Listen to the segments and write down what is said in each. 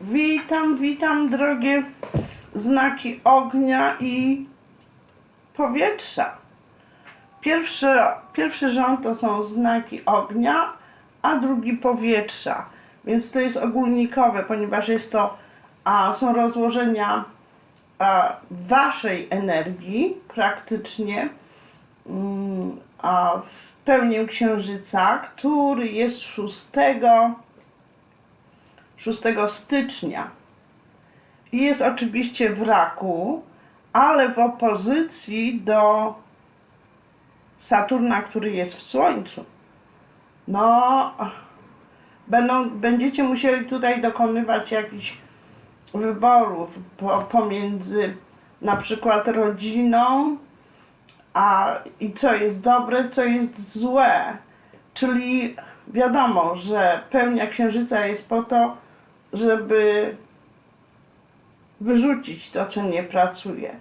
Witam, witam drogie znaki ognia i powietrza. Pierwszy, pierwszy rząd to są znaki ognia, a drugi powietrza. Więc to jest ogólnikowe, ponieważ jest to, a, są rozłożenia a, waszej energii praktycznie mm, a, w pełni księżyca, który jest 6 6 stycznia. I jest oczywiście w raku, ale w opozycji do Saturna, który jest w Słońcu. No, będą, będziecie musieli tutaj dokonywać jakichś wyborów po, pomiędzy na przykład rodziną, a i co jest dobre, co jest złe. Czyli wiadomo, że pełnia księżyca jest po to, żeby wyrzucić to, co nie pracuje,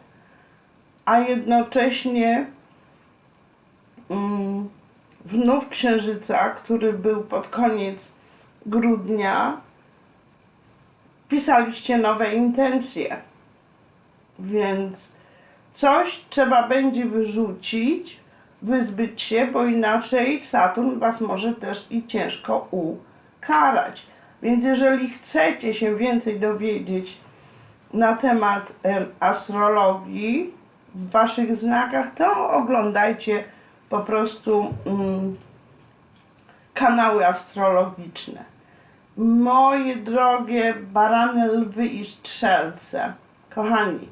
a jednocześnie mm, wnów księżyca, który był pod koniec grudnia, pisaliście nowe intencje, więc coś trzeba będzie wyrzucić, wyzbyć się, bo inaczej Saturn was może też i ciężko ukarać. Więc jeżeli chcecie się więcej dowiedzieć na temat em, astrologii w waszych znakach, to oglądajcie po prostu mm, kanały astrologiczne. Moje drogie barany, lwy i strzelce, kochani,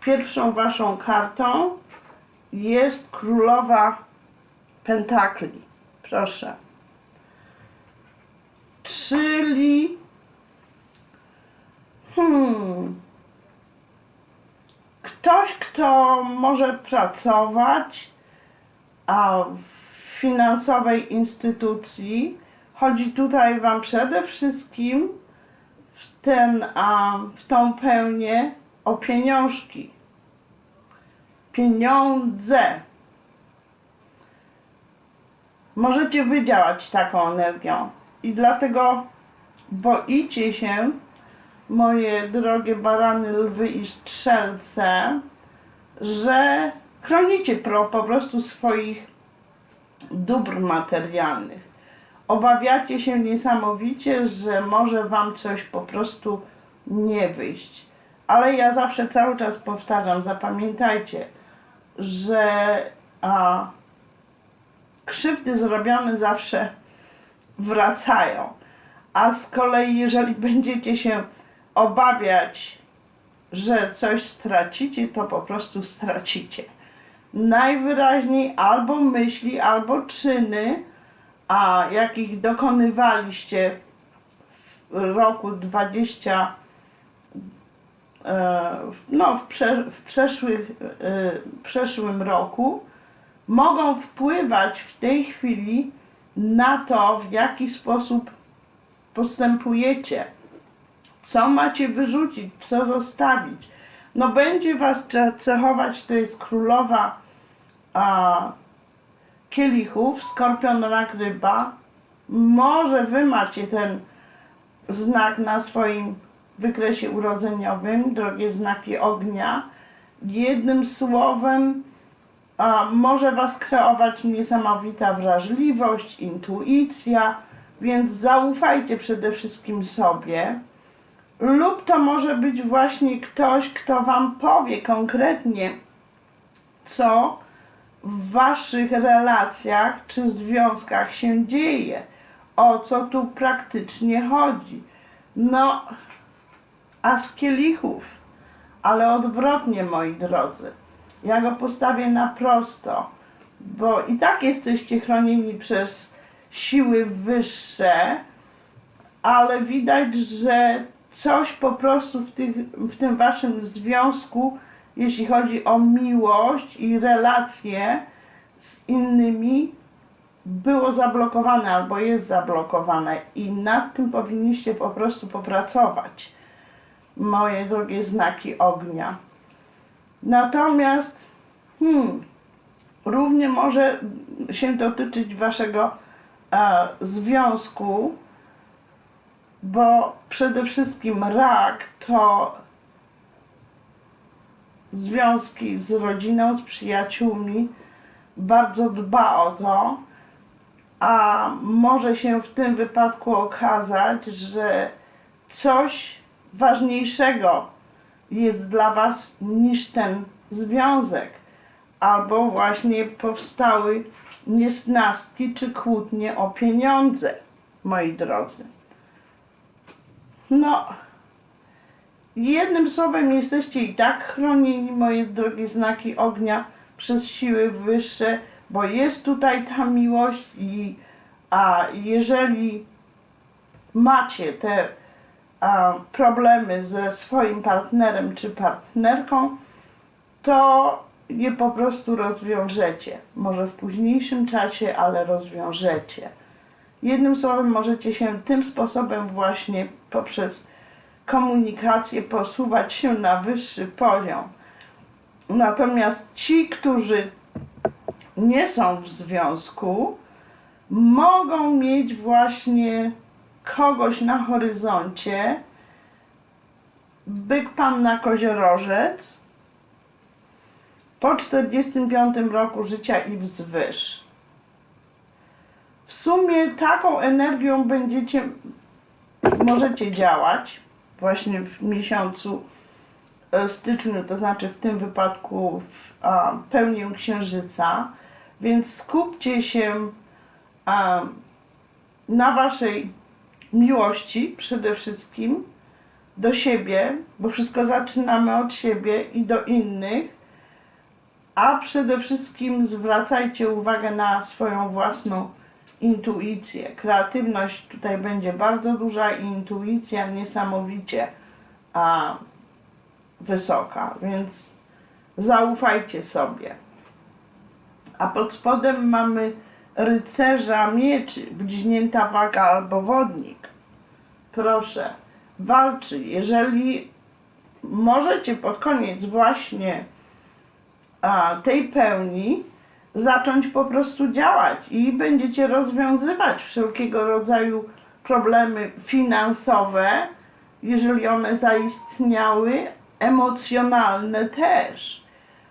pierwszą waszą kartą jest królowa pentakli. Proszę. Czyli hmm, ktoś, kto może pracować a w finansowej instytucji, chodzi tutaj Wam przede wszystkim w, ten, a, w tą pełnię o pieniążki. Pieniądze. Możecie wydziałać taką energią i dlatego boicie się, moje drogie barany, lwy i strzelce, że chronicie pro, po prostu swoich dóbr materialnych. Obawiacie się niesamowicie, że może wam coś po prostu nie wyjść. Ale ja zawsze cały czas powtarzam, zapamiętajcie, że a, krzywdy zrobione zawsze wracają. A z kolei, jeżeli będziecie się obawiać, że coś stracicie, to po prostu stracicie. Najwyraźniej albo myśli, albo czyny, a jakich dokonywaliście w roku 20, e, no w, prze, w e, przeszłym roku, mogą wpływać w tej chwili na to, w jaki sposób postępujecie, co macie wyrzucić, co zostawić. No będzie was ce- cechować, to jest królowa a, kielichów, skorpion rak ryba. Może wy macie ten znak na swoim wykresie urodzeniowym, drogie znaki ognia. Jednym słowem, a, może Was kreować niesamowita wrażliwość, intuicja, więc zaufajcie przede wszystkim sobie. Lub to może być właśnie ktoś, kto Wam powie konkretnie, co w Waszych relacjach czy związkach się dzieje, o co tu praktycznie chodzi. No, a z kielichów, ale odwrotnie, moi drodzy. Ja go postawię na prosto, bo i tak jesteście chronieni przez siły wyższe, ale widać, że coś po prostu w, tych, w tym waszym związku, jeśli chodzi o miłość i relacje z innymi, było zablokowane albo jest zablokowane i nad tym powinniście po prostu popracować. Moje drogie znaki ognia. Natomiast hmm, równie może się dotyczyć waszego e, związku bo przede wszystkim rak to związki z rodziną, z przyjaciółmi, bardzo dba o to, a może się w tym wypadku okazać, że coś ważniejszego jest dla Was niż ten związek, albo właśnie powstały niesnaski czy kłótnie o pieniądze, moi drodzy. No, jednym słowem jesteście i tak chronieni, moje drogie znaki ognia, przez siły wyższe, bo jest tutaj ta miłość i a jeżeli macie te problemy ze swoim partnerem czy partnerką, to je po prostu rozwiążecie. Może w późniejszym czasie, ale rozwiążecie. Jednym słowem, możecie się tym sposobem właśnie poprzez komunikację posuwać się na wyższy poziom. Natomiast ci, którzy nie są w związku, mogą mieć właśnie kogoś na horyzoncie, byk panna koziorożec, po 45 roku życia i wzwyż. W sumie taką energią będziecie, możecie działać właśnie w miesiącu e, styczniu, to znaczy w tym wypadku w a, pełnię księżyca, więc skupcie się a, na waszej miłości przede wszystkim do siebie, bo wszystko zaczynamy od siebie i do innych, a przede wszystkim zwracajcie uwagę na swoją własną intuicję. Kreatywność tutaj będzie bardzo duża i intuicja niesamowicie a, wysoka, więc zaufajcie sobie. A pod spodem mamy rycerza mieczy, bliźnięta waga albo wodnik. Proszę, walczy. Jeżeli możecie pod koniec właśnie a, tej pełni zacząć po prostu działać i będziecie rozwiązywać wszelkiego rodzaju problemy finansowe, jeżeli one zaistniały, emocjonalne też.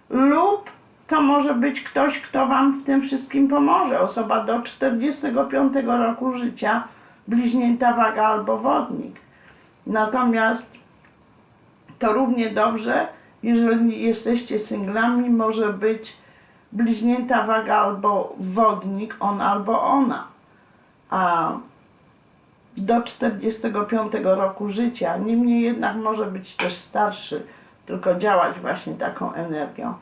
Lub to może być ktoś, kto Wam w tym wszystkim pomoże. Osoba do 45 roku życia, bliźnięta waga albo wodnik. Natomiast to równie dobrze, jeżeli jesteście singlami, może być bliźnięta waga albo wodnik, on albo ona. A do 45 roku życia, niemniej jednak może być też starszy, tylko działać właśnie taką energią.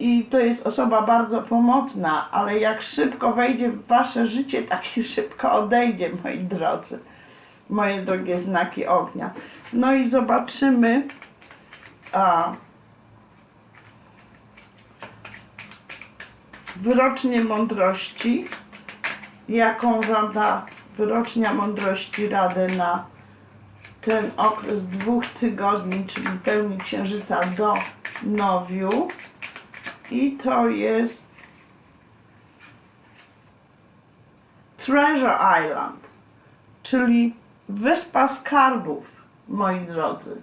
I to jest osoba bardzo pomocna, ale jak szybko wejdzie w wasze życie, tak i szybko odejdzie, moi drodzy, moje drogie znaki ognia. No i zobaczymy, a, wyrocznie mądrości, jaką wam da wyrocznia mądrości radę na ten okres dwóch tygodni, czyli pełni księżyca do nowiu. I to jest Treasure Island, czyli Wyspa Skarbów, moi drodzy,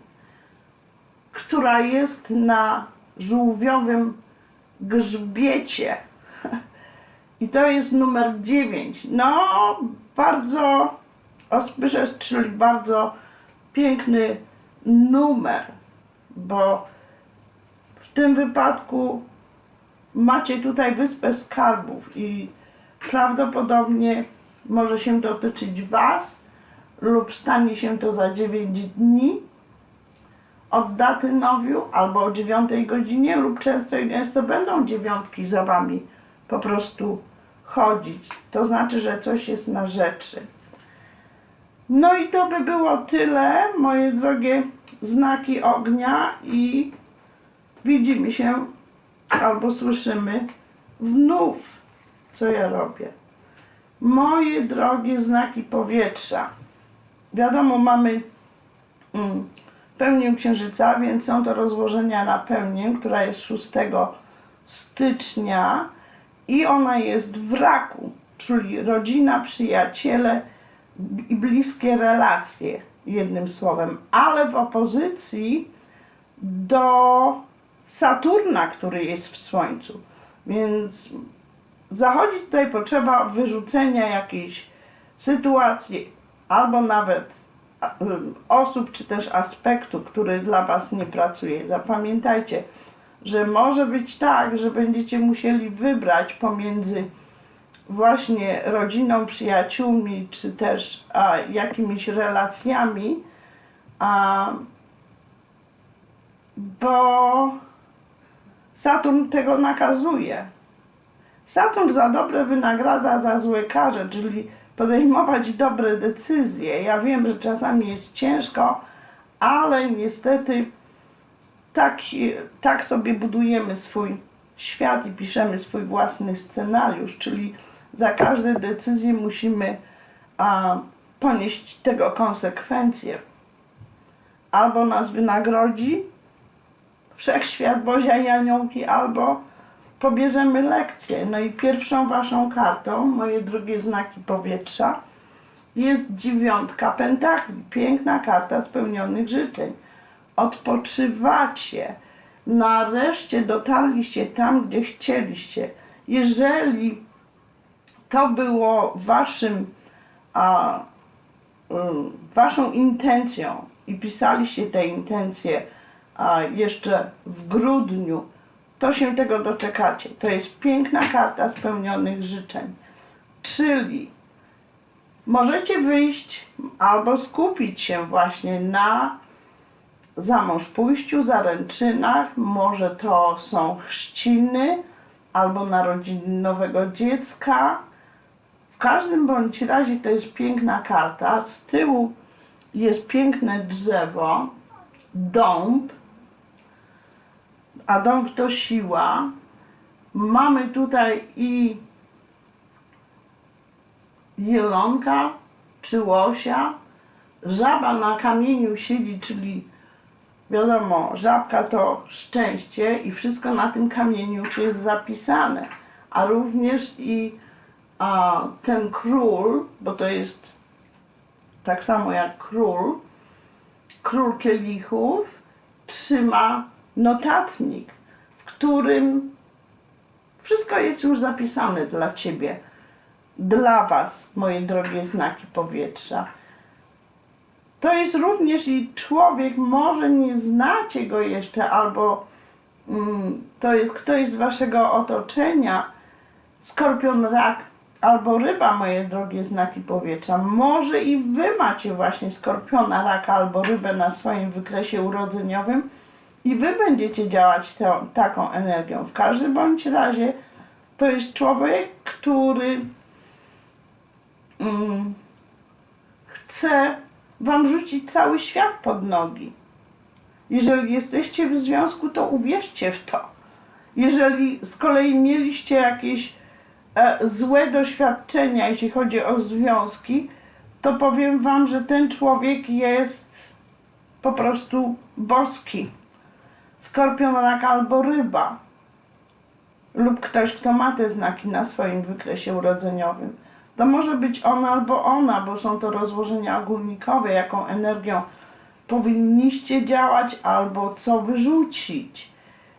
która jest na żółwiowym grzbiecie. I to jest numer 9. No, bardzo auspicious, czyli bardzo piękny numer, bo w tym wypadku macie tutaj wyspę skarbów i prawdopodobnie może się dotyczyć Was lub stanie się to za 9 dni od daty nowiu albo o 9 godzinie lub często i gęsto będą dziewiątki za Wami po prostu chodzić. To znaczy, że coś jest na rzeczy. No i to by było tyle, moje drogie znaki ognia i widzimy się albo słyszymy znów, co ja robię. Moje drogie znaki powietrza. Wiadomo, mamy mm, pełnię księżyca, więc są to rozłożenia na pełnię, która jest 6 stycznia i ona jest w raku, czyli rodzina, przyjaciele, i bliskie relacje, jednym słowem, ale w opozycji do Saturna, który jest w Słońcu. Więc zachodzi tutaj potrzeba wyrzucenia jakiejś sytuacji albo nawet ym, osób, czy też aspektu, który dla Was nie pracuje. Zapamiętajcie, że może być tak, że będziecie musieli wybrać pomiędzy właśnie rodziną, przyjaciółmi, czy też a, jakimiś relacjami, a, bo Saturn tego nakazuje. Saturn za dobre wynagradza za złe karze, czyli podejmować dobre decyzje. Ja wiem, że czasami jest ciężko, ale niestety tak, tak sobie budujemy swój świat i piszemy swój własny scenariusz, czyli za każde decyzje musimy a, ponieść tego konsekwencje. Albo nas wynagrodzi wszechświat, Bozia i albo pobierzemy lekcję. No i pierwszą waszą kartą, moje drugie znaki powietrza, jest dziewiątka pentakli. Piękna karta spełnionych życzeń. Odpoczywacie. Nareszcie dotarliście tam, gdzie chcieliście. Jeżeli to było waszym, a, ym, waszą intencją i pisaliście te intencje a, jeszcze w grudniu, to się tego doczekacie. To jest piękna karta spełnionych życzeń. Czyli możecie wyjść albo skupić się właśnie na zamąż pójściu, zaręczynach, może to są chrzciny albo narodziny nowego dziecka. W każdym bądź razie to jest piękna karta. Z tyłu jest piękne drzewo, dąb, a to siła. Mamy tutaj i jelonka czy łosia. Żaba na kamieniu siedzi, czyli wiadomo, żabka to szczęście i wszystko na tym kamieniu jest zapisane. A również i a, ten król, bo to jest tak samo jak król, król kielichów, trzyma notatnik, w którym wszystko jest już zapisane dla Ciebie, dla Was, moje drogie znaki powietrza. To jest również i człowiek, może nie znacie go jeszcze, albo mm, to jest ktoś z Waszego otoczenia, skorpion, rak albo ryba, moje drogie znaki powietrza. Może i Wy macie właśnie skorpiona, raka albo rybę na swoim wykresie urodzeniowym i Wy będziecie działać tą, taką energią. W każdym bądź razie to jest człowiek, który mm, chce Wam rzucić cały świat pod nogi. Jeżeli jesteście w związku, to uwierzcie w to. Jeżeli z kolei mieliście jakieś e, złe doświadczenia, jeśli chodzi o związki, to powiem Wam, że ten człowiek jest po prostu boski. Skorpion, rak albo ryba. Lub ktoś, kto ma te znaki na swoim wykresie urodzeniowym. To może być on albo ona, bo są to rozłożenia ogólnikowe, jaką energią powinniście działać albo co wyrzucić.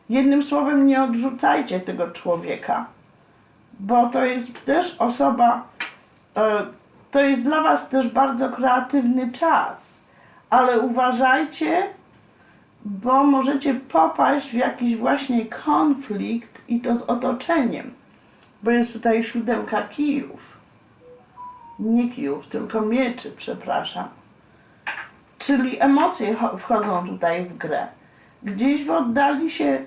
Jednym słowem, nie odrzucajcie tego człowieka, bo to jest też osoba, e, to jest dla Was też bardzo kreatywny czas, ale uważajcie, bo możecie popaść w jakiś właśnie konflikt i to z otoczeniem, bo jest tutaj siódemka kijów nie kijów, tylko mieczy, przepraszam. Czyli emocje cho- wchodzą tutaj w grę. Gdzieś w oddali się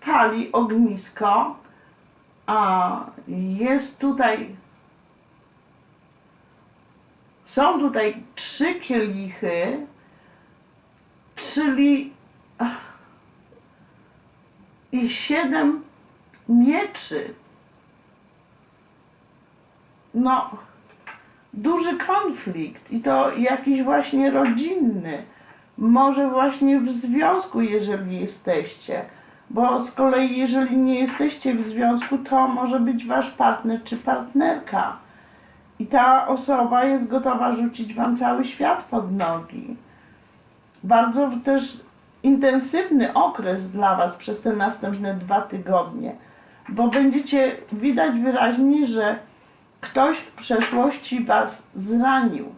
pali ognisko, a jest tutaj. Są tutaj trzy kielichy, czyli i siedem mieczy. No, duży konflikt i to jakiś właśnie rodzinny, może właśnie w związku, jeżeli jesteście, bo z kolei jeżeli nie jesteście w związku, to może być wasz partner czy partnerka I ta osoba jest gotowa rzucić wam cały świat pod nogi. Bardzo też intensywny okres dla was przez te następne dwa tygodnie, bo będziecie widać wyraźnie, że ktoś w przeszłości was zranił.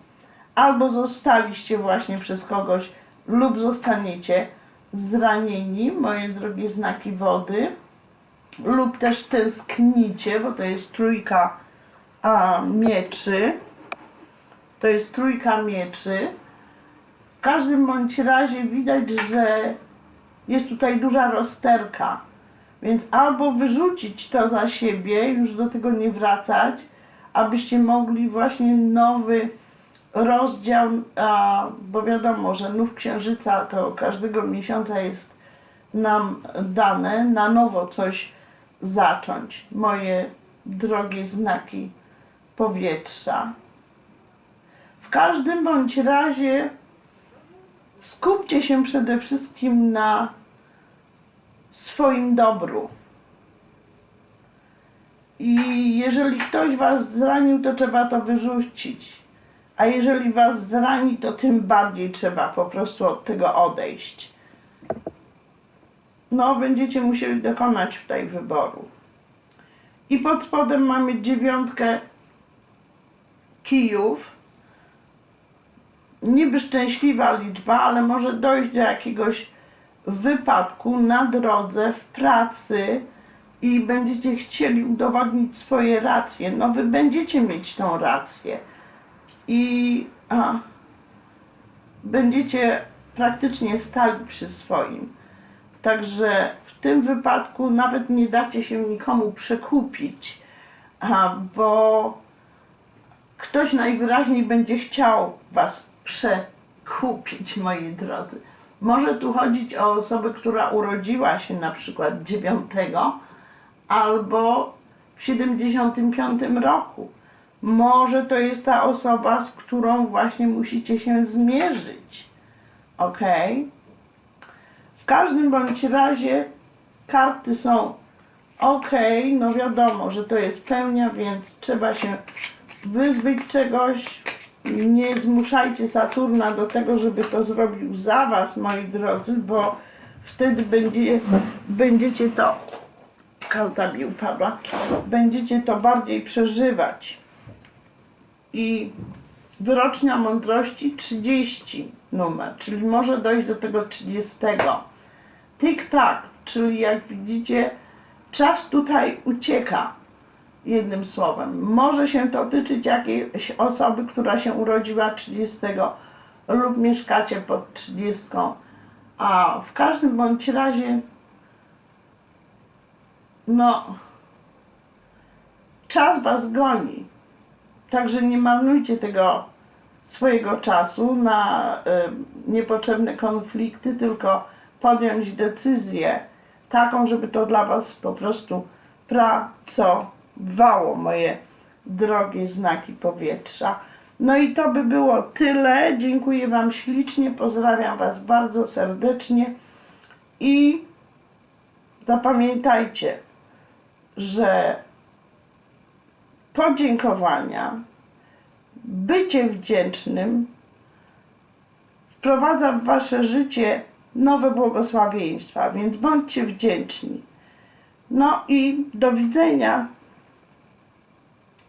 Albo zostaliście właśnie przez kogoś, lub zostaniecie zranieni, moje drogie znaki wody, lub też tęsknicie, bo to jest trójka a, mieczy. To jest trójka mieczy. Każdym bądź razie widać, że jest tutaj duża rozterka. Więc albo wyrzucić to za siebie, już do tego nie wracać, abyście mogli właśnie nowy rozdział, a, bo wiadomo, że nów księżyca to każdego miesiąca jest nam dane, na nowo coś zacząć. Moje drogie znaki powietrza. W każdym bądź razie skupcie się przede wszystkim na swoim dobru. I jeżeli ktoś was zranił, to trzeba to wyrzucić. A jeżeli was zrani, to tym bardziej trzeba po prostu od tego odejść. No, będziecie musieli dokonać tutaj wyboru. I pod spodem mamy dziewiątkę kijów. Niby szczęśliwa liczba, ale może dojść do jakiegoś wypadku na drodze, w pracy i będziecie chcieli udowodnić swoje racje. No, wy będziecie mieć tą rację i a, będziecie praktycznie stali przy swoim. Także w tym wypadku nawet nie dacie się nikomu przekupić, a, bo ktoś najwyraźniej będzie chciał was przekupić, moi drodzy. Może tu chodzić o osobę, która urodziła się na przykład 9 albo w 75 roku. Może to jest ta osoba, z którą właśnie musicie się zmierzyć. Ok? W każdym bądź razie karty są ok. No wiadomo, że to jest pełnia, więc trzeba się wyzbyć czegoś. Nie zmuszajcie Saturna do tego, żeby to zrobił za was, moi drodzy, bo wtedy będzie, będziecie to. Karta mi upadła. Będziecie to bardziej przeżywać i wyrocznia mądrości 30 numer, czyli może dojść do tego 30. Tik-tak, czyli jak widzicie, czas tutaj ucieka. Jednym słowem, może się to tyczyć jakiejś osoby, która się urodziła 30 lub mieszkacie pod 30, a w każdym bądź razie, no, czas was goni. Także nie marnujcie tego swojego czasu na y, niepotrzebne konflikty, tylko podjąć decyzję taką, żeby to dla Was po prostu pracowało, moje drogie znaki powietrza. No i to by było tyle. Dziękuję Wam ślicznie, pozdrawiam Was bardzo serdecznie i zapamiętajcie, że podziękowania, bycie wdzięcznym wprowadza w wasze życie nowe błogosławieństwa, więc bądźcie wdzięczni. No i do widzenia